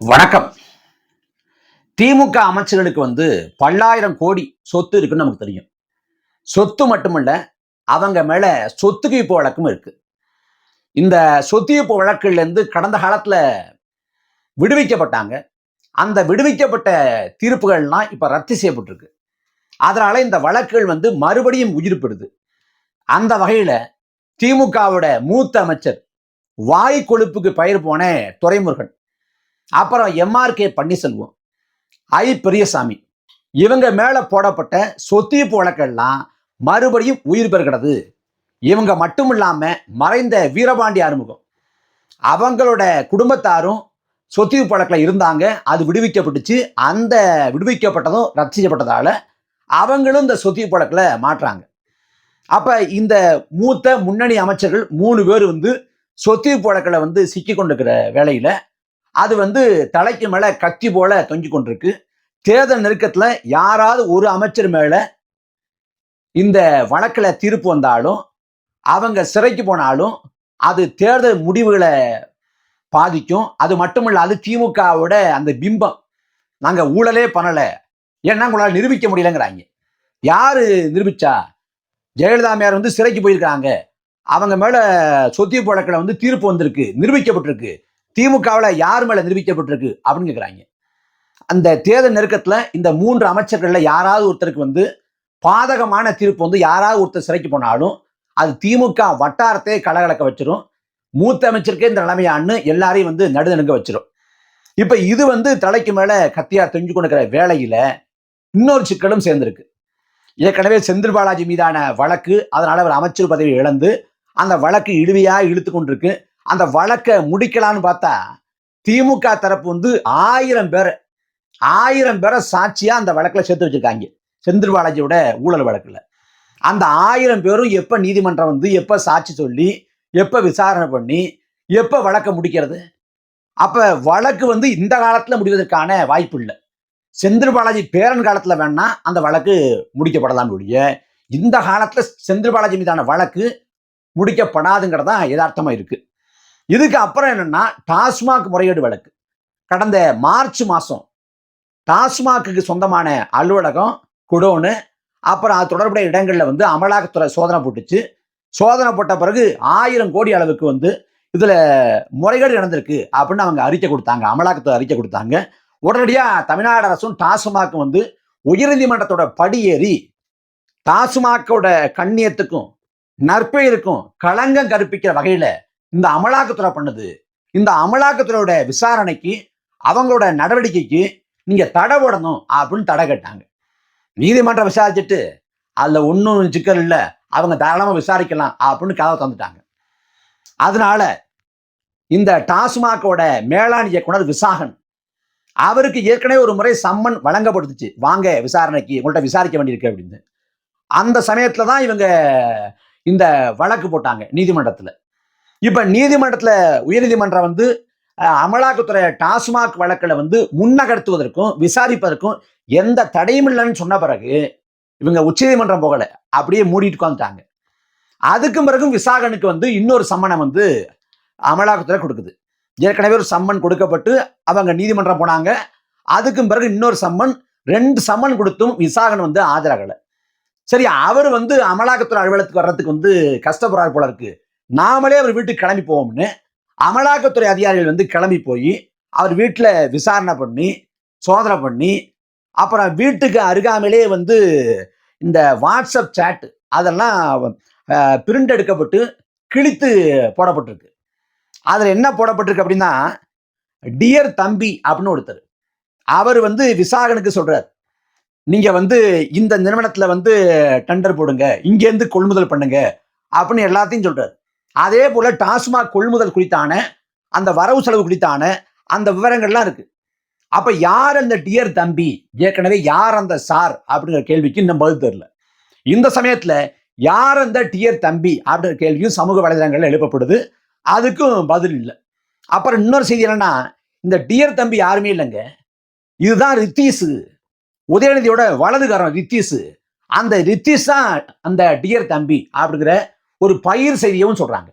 வணக்கம். திமுக அமைச்சர்களுக்கு வந்து பல்லாயிரம் கோடி சொத்து இருக்குன்னு நமக்கு தெரியும். சொத்து மட்டுமல்ல அவங்க மேல சொத்து குவிப்பு வழக்கும் இருக்கு. இந்த சொத்து குவிப்பு வழக்குலேருந்து கடந்த காலத்துல விடுவிக்கப்பட்டாங்க. அந்த விடுவிக்கப்பட்ட தீர்ப்புகள்லாம் இப்ப ரத்து செய்யப்பட்டிருக்கு. அதனால இந்த வழக்குகள் வந்து மறுபடியும் உயிர் பெறுது அந்த வகையில திமுகவோட மூத்த அமைச்சர் வாய் கொழுப்புக்கு பயிர் போன துறைமுருகன் அப்புறம் எம்ஆர்கே பன்னீர்செல்வம். ஐ பெரியசாமி. இவங்க மேலே போடப்பட்ட சொத்தீப்பு வழக்கெல்லாம் மறுபடியும் உயிர் பெறுகிறது. இவங்க மட்டும் இல்லாமல் மறைந்த வீரபாண்டி ஆறுமுகம். அவங்களோட குடும்பத்தாரும் சொத்தீப்பு வழக்கில் இருந்தாங்க. அது விடுவிக்கப்பட்டுச்சு. அந்த விடுவிக்கப்பட்டதும் ரத்து செய்யப்பட்டதால் அவங்களும் இந்த சொத்தீப்பு வழக்கில் மாற்றாங்க. அப்போ இந்த மூத்த முன்னணி அமைச்சர்கள் மூணு பேர் வந்து சொத்தீப்பு வழக்கில் வந்து சிக்கி கொண்டிருக்கிற வேலையில் அது வந்து தலைக்கு மேலே கத்தி போல தொங்கி கொண்டிருக்கு. தேர்தல் நெருக்கத்தில் யாராவது ஒரு அமைச்சர் மேலே இந்த வழக்கில் தீர்ப்பு வந்தாலும் அவங்க சிறைக்கு போனாலும் அது தேர்தல் முடிவுகளை பாதிக்கும். அது மட்டுமல்ல அது திமுகவோட அந்த பிம்பம். நாங்கள் ஊழலே பண்ணலை. ஏன்னா உங்களால் நிரூபிக்க முடியலங்கிறாங்க. யார் நிரூபிச்சா? ஜெயலலிதா மேயர் வந்து சிறைக்கு போயிருக்காங்க அவங்க மேலே சொத்தி வழக்கில் வந்து தீர்ப்பு வந்திருக்கு. நிரூபிக்கப்பட்டிருக்கு. திமுகவில் யார் மேலே நிரூபிக்கப்பட்டிருக்கு அப்படின்னு கேட்குறாங்க அந்த தேர்தல் நெருக்கத்தில் இந்த மூன்று அமைச்சர்களில் யாராவது ஒருத்தருக்கு வந்து பாதகமான தீர்ப்பு வந்து யாராவது ஒருத்தர் சிறைக்கு போனாலும் அது திமுக வட்டாரத்தை கலகலக்க வச்சிடும் மூத்த அமைச்சருக்கே இந்த நிலைமையான்னு எல்லாரையும் வந்து நடுநடுங்க வச்சிடும் இப்போ இது வந்து தலைக்கு மேலே கத்தியாக தொங்கி கொண்டிருக்கிற வேலையில் இன்னொரு சிக்கலும் சேர்ந்திருக்கு. ஏற்கனவே செந்தில் பாலாஜி மீதான வழக்கு அதனால் அவர் அமைச்சர் பதவி இழந்து அந்த வழக்கு இழுவையாக இழுத்து கொண்டிருக்கு. அந்த வழக்கை முடிக்கலான்னு பார்த்தா திமுக தரப்பு வந்து ஆயிரம் பேரை ஆயிரம் பேரை சாட்சியாக அந்த வழக்கில் சேர்த்து வச்சிருக்காங்க. செந்தில் பாலாஜியோட ஊழல் வழக்கில். அந்த ஆயிரம் பேரும் எப்போ நீதிமன்றம் வந்து எப்போ சாட்சி சொல்லி எப்போ விசாரணை பண்ணி எப்போ வழக்கை முடிக்கிறது? அப்போ வழக்கு வந்து இந்த காலத்தில் முடிவதற்கான வாய்ப்பு இல்லை. செந்தில் பாலாஜி பேரன் காலத்தில் வேணா அந்த வழக்கு முடிக்கப்படலாம் ஒழிய இந்த காலத்தில் செந்தில் பாலாஜி மீதான வழக்கு முடிக்கப்படாதுங்கிறது தான் யதார்த்தமா இருக்குது இதுக்கு அப்புறம் என்னன்னா டாஸ்மாக் முறையீடு வழக்கு. கடந்த மார்ச் மாதம் டாஸ்மாக்கு சொந்தமான அலுவலகம் குடோனு அப்புறம் அது தொடர்புடைய இடங்களில் வந்து அமலாக்கத்துறை சோதனை போட்டுச்சு. சோதனை போட்ட பிறகு ஆயிரம் கோடி அளவுக்கு வந்து இதில் முறைகேடு நடந்திருக்கு அப்படின்னு அவங்க அறிக்கை கொடுத்தாங்க. அமலாக்கத்துறை அறிக்கை கொடுத்தாங்க. உடனடியாக தமிழ்நாடு அரசும் டாஸ்மாக்கும் வந்து உயர்நீதிமன்றத்தோட படியேறி டாஸ்மாக்கோட கண்ணியத்துக்கும் நற்பெயருக்கும் களங்கம் கற்பிக்கிற வகையில் இந்த அமலாக்கத்துறை பண்ணுது. இந்த அமலாக்கத்துறையோட விசாரணைக்கு அவங்களோட நடவடிக்கைக்கு நீங்க தடை போடணும் அப்படின்னு தடை கேட்டாங்க. நீதிமன்றம் விசாரிச்சுட்டு அதுல ஒன்றும் சிக்கல் இல்லை அவங்க தாராளமா விசாரிக்கலாம் அப்படின்னு கதவை தந்துட்டாங்க அதனால இந்த டாஸ்மாகோட மேலாண் இயக்குனர் விசாகன் அவருக்கு ஏற்கனவே ஒரு முறை சம்மன் வழங்கப்பட்டுச்சு. வாங்க விசாரணைக்கு உங்கள்கிட்ட விசாரிக்க வேண்டியிருக்கு அப்படின்னு. அந்த சமயத்துல தான் இவங்க இந்த வழக்கு போட்டாங்க நீதிமன்றத்துல. இப்ப நீதிமன்றத்துல உயர்நீதிமன்றம் வந்து அமலாக்கத்துறை டாஸ்மாக் வழக்கில் வந்து முன்னகர்த்துவதற்கும் விசாரிப்பதற்கும் எந்த தடையும் இல்லைன்னு சொன்ன பிறகு இவங்க உச்சநீதிமன்றம் போகல. அப்படியே மூடிட்டு உட்காந்துட்டாங்க அதுக்கும் பிறகும் விசாகனுக்கு வந்து இன்னொரு சம்மனை வந்து அமலாக்கத்துறை கொடுக்குது. ஏற்கனவே ஒரு சம்மன் கொடுக்கப்பட்டு அவங்க நீதிமன்றம் போனாங்க. அதுக்கும் பிறகு இன்னொரு சம்மன் ரெண்டு சம்மன் கொடுத்தும் விசாகன் வந்து ஆஜராகலை. சரி அவர் வந்து அமலாக்கத்துறை அலுவலகத்துக்கு வர்றதுக்கு வந்து கஷ்டப்படுறாரு போல இருக்குது நாமளே அவர் வீட்டுக்கு கிளம்பி போவோம்னு அமலாக்கத்துறை அதிகாரிகள் வந்து கிளம்பி போய் அவர் வீட்டில் விசாரணை பண்ணி சோதனை பண்ணி அப்புறம் வீட்டுக்கு அருகாமையிலே வந்து இந்த வாட்ஸ்அப் சேட் அதெல்லாம் பிரிண்ட் எடுக்கப்பட்டு கிழித்து போடப்பட்டிருக்கு. அதில் என்ன போடப்பட்டிருக்கு அப்படின்னா டியர் தம்பி அப்படின்னு ஒருத்தர். அவர் வந்து விசாகனுக்கு சொல்கிறார் நீங்கள் வந்து இந்த நிறுவனத்தில் வந்து டெண்டர் போடுங்க இங்கேருந்து கொள்முதல் பண்ணுங்க அப்படின்னு எல்லாத்தையும் சொல்கிறார் அதே போல் டாஸ்மாக் கொள்முதல் குறித்தான அந்த வரவு செலவு குறித்தான அந்த விவரங்கள்லாம் இருக்கு. அப்ப யார் அந்த டியர் தம்பி? ஏற்கனவே யார் அந்த சார்? அப்படிங்கிற கேள்விக்கு இன்னும் பதில் தெரியல. இந்த சமயத்துல யார் அந்த டியர் தம்பி? அப்படிங்கிற கேள்வியும் சமூக வலைதளங்கள்ல எழுப்பப்படுது. அதுக்கும் பதில் இல்லை. அப்புறம் இன்னொரு செய்தி என்னன்னா இந்த டியர் தம்பி யாருமே இல்லைங்க. இதுதான் ரித்தீஷ் உதயநிதியோட வலதுகாரம் ரித்தீஷ் அந்த ரித்தீஷ் தான் அந்த டியர் தம்பி அப்படிங்கிற ஒரு பயிர் செய்தியவும் சொல்றாங்க.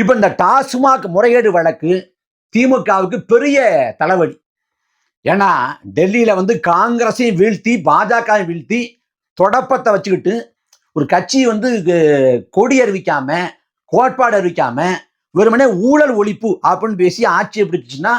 இப்போ இந்த டாஸ்மாக் முறைகேடு வழக்கு திமுகவுக்கு பெரிய தலைவலி. ஏன்னா டெல்லியில வந்து காங்கிரஸையும் வீழ்த்தி பாஜகவையும் வீழ்த்தி தொடப்பத்தை வச்சுக்கிட்டு ஒரு கட்சி வந்து கொடி அறிவிக்காம கோட்பாடு அறிவிக்காம வெறுமனே ஊழல் ஒழிப்பு அப்படின்னு பேசி ஆட்சியை பிடிச்சிச்சுன்னா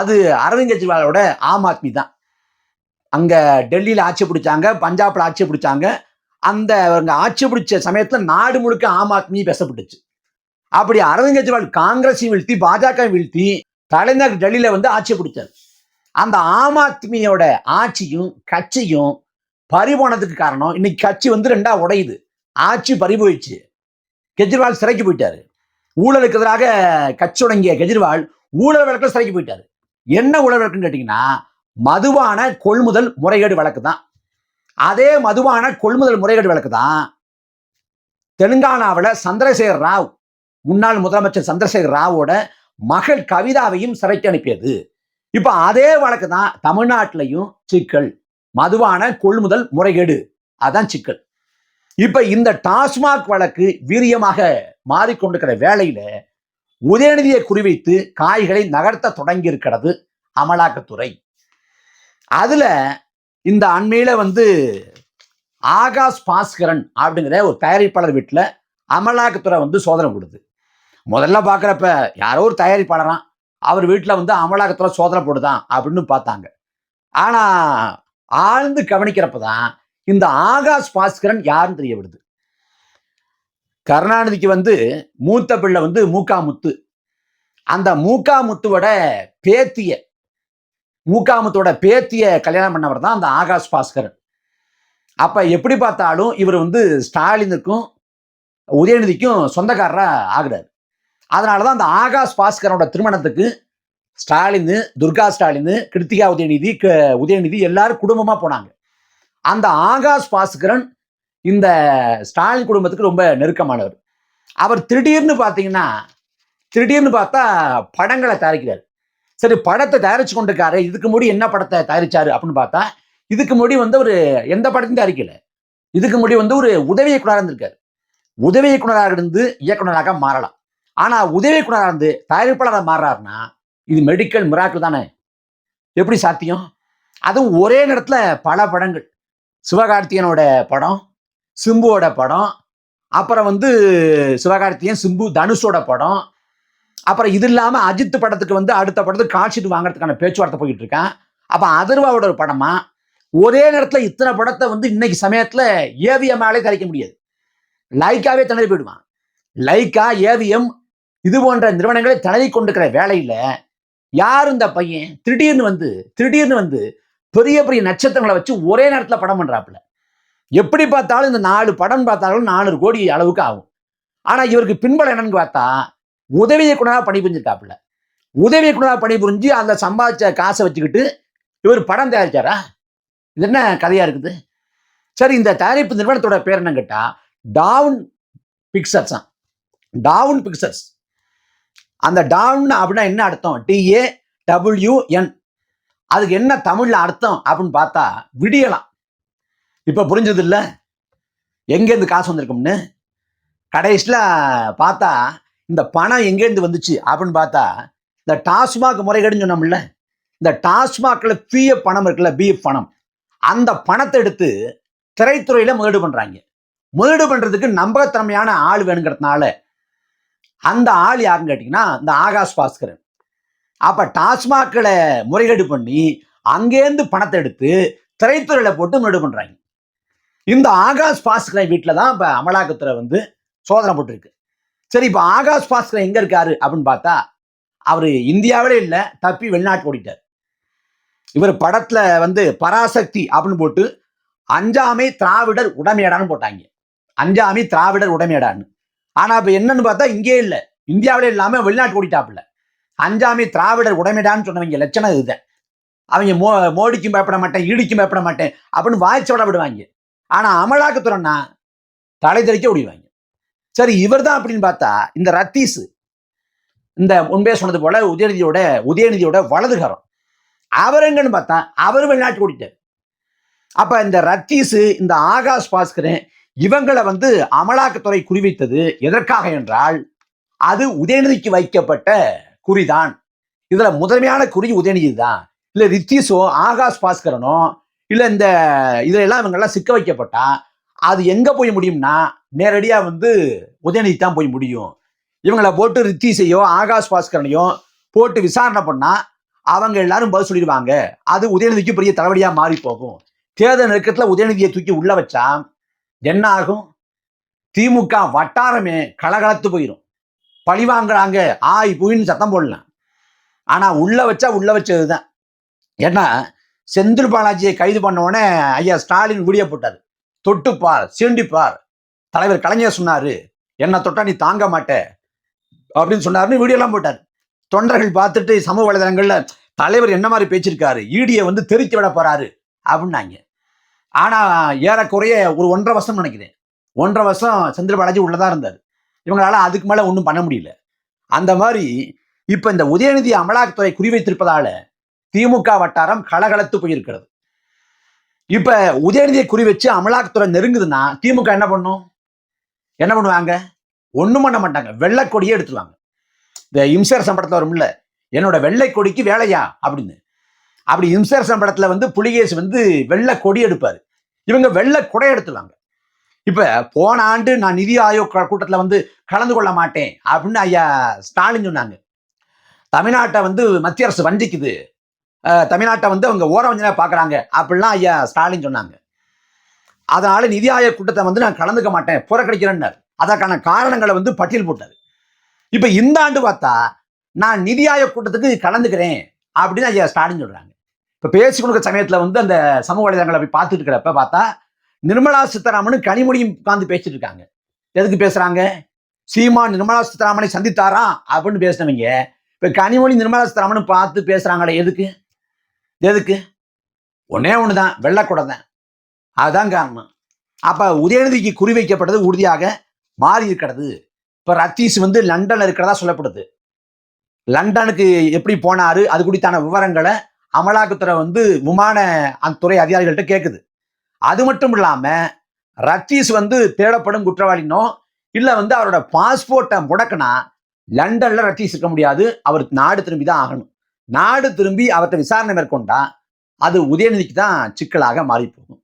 அது அரவிந்த் கெஜ்ரிவாலோட ஆம் ஆத்மி தான். அங்க டெல்லியில ஆட்சி பிடிச்சாங்க பஞ்சாப்ல ஆட்சி பிடிச்சாங்க அந்த அவங்க ஆட்சி பிடிச்ச சமயத்துல நாடு முழுக்க ஆம் ஆத்மி பேசப்பட்டுச்சு. அப்படி அரவிந்த் கெஜ்ரிவால் காங்கிரஸையும் வீழ்த்தி பாஜக வீழ்த்தி தலைநகர் டெல்லியில வந்து ஆட்சி பிடிச்சார். அந்த ஆம் ஆத்மியோட ஆட்சியும் கட்சியும் பறிபோனதுக்கு காரணம் இன்னைக்கு கட்சி வந்து ரெண்டா உடையுது. ஆட்சி பறி போயிடுச்சு கெஜ்ரிவால் சிறைக்கு போயிட்டாரு. ஊழலுக்கு எதிராக கட்சி தொடங்கிய கெஜ்ரிவால் ஊழல் வழக்கில் சிறைக்கு போயிட்டாரு. என்ன ஊழல் வழக்குன்னு கேட்டீங்கன்னா மதுவான கொள்முதல் முறைகேடு வழக்கு தான் அதே மதுவான கொள்முதல் முறைகேடு வழக்கு தான் தெலுங்கானாவில் சந்திரசேகர் ராவ் முன்னாள் முதலமைச்சர் சந்திரசேகர் ராவோட மகள் கவிதாவையும் சிறைக்கு அனுப்பியது. இப்ப அதே வழக்கு தான் தமிழ்நாட்டிலையும் சிக்கல். மதுவான கொள்முதல் முறைகேடு. அதான் சிக்கல். இப்ப இந்த டாஸ்மாக் வழக்கு வீரியமாக மாறிக்கொண்டிருக்கிற வேளையில உதயநிதியை குறிவைத்து காய்களை நகர்த்த தொடங்கி இருக்கிறது அமலாக்கத்துறை. அதுல இந்த அண்மையில வந்து ஆகாஷ் பாஸ்கரன் அப்படிங்கிற ஒரு தயாரிப்பாளர் வீட்டில் அமலாக்கத்துறை வந்து சோதனை கொடுது முதல்ல பார்க்குறப்ப யாரோ ஒரு தயாரிப்பாளராம் அவர் வீட்டில் வந்து அமலாக்கத்துறை சோதனை போடுதான் அப்படின்னு பார்த்தாங்க. ஆனால் ஆழ்ந்து கவனிக்கிறப்ப தான் இந்த ஆகாஷ் பாஸ்கரன் யாருன்னு தெரிய விடுது கருணாநிதிக்கு வந்து மூத்த பிள்ளை வந்து மூக்கா முத்து. அந்த மூக்கா முத்துவோட பேத்திய மூக்காமத்தோட பேத்தியை பேத்திய கல்யாணம் பண்ணவர் தான் அந்த ஆகாஷ் பாஸ்கரன் அப்ப எப்படி பார்த்தாலும் இவர் வந்து ஸ்டாலினுக்கும் உதயநிதிக்கும் சொந்தக்காரரா ஆகுறாரு. அதனாலதான் அந்த ஆகாஷ் பாஸ்கரோட திருமணத்துக்கு ஸ்டாலின் துர்கா ஸ்டாலின் கிருத்திகா உதயநிதி க- உதயநிதி எல்லாரும் குடும்பமா போனாங்க. அந்த ஆகாஷ் பாஸ்கரன் இந்த ஸ்டாலின் குடும்பத்துக்கு ரொம்ப நெருக்கமானவர். அவர் திடீர்னு பார்த்தீங்கன்னா திடீர்னு பார்த்தா படங்களை தயாரிக்கிறார். சரி படத்தை தயாரிச்சு கொண்டிருக்காரு. இதுக்கு முடி என்ன படத்தை தயாரிச்சாரு அப்படின்னு பார்த்தா இதுக்கு முடி வந்து ஒரு எந்த படத்தையும் தயாரிக்கல. இதுக்கு முடி வந்து ஒரு உதவி இயக்குனராக இருந்திருக்காரு. உதவி இயக்குனராக இருந்து இயக்குனராக மாறலாம். ஆனால் உதவி இயக்குனராக இருந்து தயாரிப்பாளராக மாறுறாருன்னா இது மெடிக்கல் மிராக்கிள் தானே. எப்படி சாத்தியம்? அதுவும் ஒரே நேரத்தில் பல படங்கள். சிவகார்த்தியனோட படம் சிம்புவோட படம் அப்புறம் வந்து சிவகார்த்தியன் சிம்பு தனுஷோட படம் அப்புறம் இது இல்லாமல் அஜித் படத்துக்கு வந்து அடுத்த படத்துக்கு காட்சிட்டு வாங்குறதுக்கான பேச்சுவார்த்தை போயிட்டு இருக்கான் அப்போ அதர்வாவோட ஒரு படமா? ஒரே நேரத்தில் இத்தனை படத்தை வந்து இன்னைக்கு சமயத்தில் ஏவிஎம்மாலே தயாரிக்க முடியாது. லைக்காவே திணறி போயிடுவான். லைக்கா ஏவிஎம் இது போன்ற நிறுவனங்களை திணறி கொண்டிருக்கிற வேலையில் யார் இந்த பையன்? திடீர்னு வந்து திடீர்னு வந்து பெரிய பெரிய நட்சத்திரங்களை வச்சு ஒரே நேரத்தில் படம் பண்ணுறாப்புல எப்படி பார்த்தாலும் இந்த நாலு படம் பார்த்தாலும் நானூறு கோடி அளவுக்கு ஆகும். ஆனால் இவருக்கு பின்பலம் என்னன்னு பார்த்தா உதவி இயக்குனராக பணிபுரிஞ்சிருக்காப்புல உதவி இயக்குனராக பணிபுரிஞ்சு அந்த சம்பாதிச்ச காசை வச்சுக்கிட்டு இவர் படம் தயாரிச்சாரா? இது என்ன கதையா இருக்குது? சரி இந்த தயாரிப்பு நிறுவனத்தோட பேர் என்ன கேட்டால் டவுன் பிக்சர்ஸ் தான் டவுன் பிக்சர்ஸ் அந்த டவுன் அப்படின்னா என்ன அர்த்தம்? டிஏ டபிள்யூஎன் அதுக்கு என்ன தமிழில் அர்த்தம் அப்படின்னு பார்த்தா விடியலாம். இப்போ புரிஞ்சது இல்லை? எங்கேருந்து காசு வந்திருக்கும்னு? கடைசியில் பார்த்தா இந்த பணம் எங்கேருந்து வந்துச்சு? அப்படின்னு பார்த்தா இந்த டாஸ்மாக் முறைகேடுன்னு சொன்னோம்ல இந்த டாஸ்மாக்ல பிஎஃப் பணம் இருக்குல்ல பிஎஃப் பணம். அந்த பணத்தை எடுத்து திரைத்துறையில முதலீடு பண்றாங்க. முதலீடு பண்றதுக்கு நம்பகத்தன்மையான ஆள் வேணுங்கிறதுனால அந்த ஆள் யாருன்னு கேட்டிங்கன்னா இந்த ஆகாஷ் பாஸ்கரன். அப்ப டாஸ்மாக்ல முறைகேடு பண்ணி அங்கேருந்து பணத்தை எடுத்து திரைத்துறையில போட்டு முதலீடு பண்றாங்க. இந்த ஆகாஷ் பாஸ்கரன் வீட்டில் தான் இப்போ அமலாக்கத்துறை வந்து சோதனை போட்டிருக்கு. சரி இப்போ ஆகாஷ் பாஸ்கர் எங்க இருக்காரு அப்படின்னு பார்த்தா அவர் இந்தியாவிலே இல்லை தப்பி வெளிநாட்டு ஓடிட்டார். இவர் படத்துல வந்து பராசக்தி அப்படின்னு போட்டு அஞ்சாமை திராவிடர் உடமையடான்னு போட்டாங்க. அஞ்சாமை திராவிடர் உடமையடான்னு. ஆனா இப்ப என்னன்னு பார்த்தா இங்கே இல்லை. இந்தியாவிலே இல்லாம வெளிநாட்டு ஓடிட்டாப்புல. அஞ்சாமை திராவிடர் உடமையடான்னு சொன்னவங்க லட்சணம் இதுதான் அவங்க மோ மோடிக்கும் பயப்பட மாட்டேன் ஈடிக்கும் பயப்பட மாட்டேன் அப்படின்னு வாய்ச்சோட விடுவாங்க. ஆனா அமலாக்கத்துறைன்னா தலை தெறிக்க விடுவாங்க சரி இவர் தான் அப்படின்னு பார்த்தா இந்த ரத்தீஸ் இந்த முன்பே சொன்னது போல உதயநிதியோட உதயநிதியோட வலதுகரம் அவர் எங்கன்னு பார்த்தா அவர் வெளிநாட்டு கூட்டிட்டார் அப்ப இந்த ரத்தீஸ் இந்த ஆகாஷ் பாஸ்கரன் இவங்களை வந்து அமலாக்கத்துறை குறிவைத்தது எதற்காக என்றால் அது உதயநிதிக்கு வைக்கப்பட்ட குறிதான். இதுல முதன்மையான குறி உதயநிதி தான் இல்ல ரித்தீஷோ ஆகாஷ் பாஸ்கரனோ இல்ல இந்த இதெல்லாம் இவங்கெல்லாம் சிக்க வைக்கப்பட்டா அது எங்க போய் முடியும்னா நேரடியா வந்து உதயநிதி தான் போய் முடியும். இவங்களை போட்டு ரித்தீஷையோ ஆகாஷ் பாஸ்கரனையோ போட்டு விசாரணை பண்ணா அவங்க எல்லாரும் பதில் சொல்லிடுவாங்க. அது உதயநிதிக்கு பெரிய தலைவலியா மாறி போகும். தேர்தல் நெருக்கத்துல உதயநிதியை தூக்கி உள்ள வச்சா என்ன ஆகும்? திமுக வட்டாரமே கலகலத்து போயிடும் பழி வாங்குறாங்க. ஆய் புயின்னு சத்தம் போடலாம். ஆனா உள்ள வச்சா உள்ள வச்சதுதான். ஏன்னா செந்தில் பாலாஜியை கைது பண்ண உடனே ஐயா ஸ்டாலின் வீடியோ போட்டார். தொட்டுப்பார் சீண்டிப்பார். தலைவர் கலைஞர் சொன்னாரு என்ன தொட்டா நீ தாங்க மாட்ட அப்படின்னு சொன்னாருன்னு வீடியோலாம் போட்டார். தொண்டர்கள் பார்த்துட்டு சமூக வலைதளங்கள்ல தலைவர் என்ன மாதிரி பேச்சிருக்காரு ஈடியை வந்து தெரித்து விட போறாரு அப்படின்னாங்க. ஆனா ஏறக்குறைய ஒரு ஒன்றரை வருஷம் நினைக்கிறேன். ஒன்றரை வருஷம் செந்தில் பாலாஜி உள்ளதா இருந்தார். இவங்களால அதுக்கு மேல ஒன்றும் பண்ண முடியல. அந்த மாதிரி இப்ப இந்த உதயநிதி அமலாக்கத்துறை குறிவைத்திருப்பதால திமுக வட்டாரம் கலகலத்து போயிருக்கிறது. இப்ப உதயநிதியை குறி வச்சு அமலாக்கத்துறை நெருங்குதுன்னா திமுக என்ன பண்ணும்? என்ன பண்ணுவாங்க? ஒண்ணும் பண்ண மாட்டாங்க. வெள்ளைக்கொடியே எடுத்துருவாங்க. இந்த இம்சர் படத்துல வரும்ல என்னோட வெள்ளை கொடிக்கு வேலையா? அப்படின்னு. அப்படி இம்சர் படத்துல வந்து புலிகேசி வந்து வெள்ளை கொடி எடுப்பாரு. இவங்க வெள்ளை கொடை எடுத்துருவாங்க. இப்ப போன ஆண்டு நான் நிதி ஆயோக் கூட்டத்துல வந்து கலந்து கொள்ள மாட்டேன் அப்படின்னு ஐயா ஸ்டாலின் சொன்னாங்க. தமிழ்நாட்டை வந்து மத்திய அரசு வஞ்சிக்குது. தமிழ்நாட்டை வந்து அவங்க ஓர பார்க்குறாங்க. அப்படிலாம் ஐயா ஸ்டாலின் சொன்னாங்க. அதனால நிதி ஆயோக் கூட்டத்தை வந்து நான் கலந்துக்க மாட்டேன் புறக்கணிக்கிறேன்னார். அதற்கான காரணங்களை வந்து பட்டியல் போட்டார் இப்போ இந்த ஆண்டு பார்த்தா நான் நிதி ஆயோக் கூட்டத்துக்கு கலந்துக்கிறேன் அப்படின்னு ஐயா ஸ்டாலின் சொல்கிறாங்க இப்போ பேசி கொடுக்க சமயத்தில் வந்து அந்த சமூக வலைதளங்களை போய் பார்த்துட்டு இருக்கிறப்ப பார்த்தா நிர்மலா சீதாராமன் கனிமொழியும் உட்காந்து பேசிட்டு இருக்காங்க. எதுக்கு பேசுகிறாங்க சீமான் நிர்மலா சீதாராமனை சந்தித்தாரா? அப்படின்னு பேசினவங்க. இப்போ கனிமொழி நிர்மலா சீதாராமன் பார்த்து பேசுகிறாங்களே எதுக்கு? எதுக்கு? ஒன்னே ஒன்று தான் வெள்ளக்குடம் தான் அதுதான் காரணம். அப்போ உதயநிதிக்கு குறிவைக்கப்பட்டது உறுதியாக மாறி இருக்கிறது. இப்போ ரத்தீஷ் வந்து லண்டனில் இருக்கிறதா சொல்லப்படுது. லண்டனுக்கு எப்படி போனாரு? அது குறித்தான விவரங்களை அமலாக்கத்துறை வந்து விமான அந்த துறை அதிகாரிகள்கிட்ட கேட்குது அது மட்டும் இல்லாமல் ரத்தீஷ் வந்து தேடப்படும் குற்றவாளினோ இல்லை வந்து அவரோட பாஸ்போர்ட்டை முடக்கினா லண்டனில் ரத்தீஷ் இருக்க முடியாது. அவர் நாடு திரும்பி தான் ஆகணும். நாடு திரும்பி அவர்கிட்ட விசாரணை மேற்கொண்டா அது உதயநிதிக்கு தான் சிக்கலாக மாறி போகும்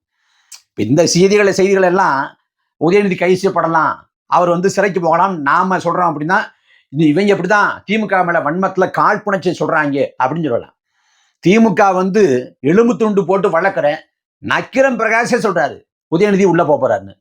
இப்போ இந்த செய்திகளை செய்திகள் எல்லாம் உதயநிதி கைது செய்யப்படலாம். அவர் வந்து சிறைக்கு போகலாம். நாம சொல்றோம் அப்படின்னா இது இவங்க அப்படிதான் திமுக மேல வன்மத்துல காழ்ப்புணர்ச்சி சொல்றாங்க அப்படின்னு சொல்லலாம். திமுக வந்து எலும்பு துண்டு போட்டு வளர்க்குற நக்கிரம் பிரகாஷே சொல்றாரு. உதயநிதி உள்ள போறாருன்னு.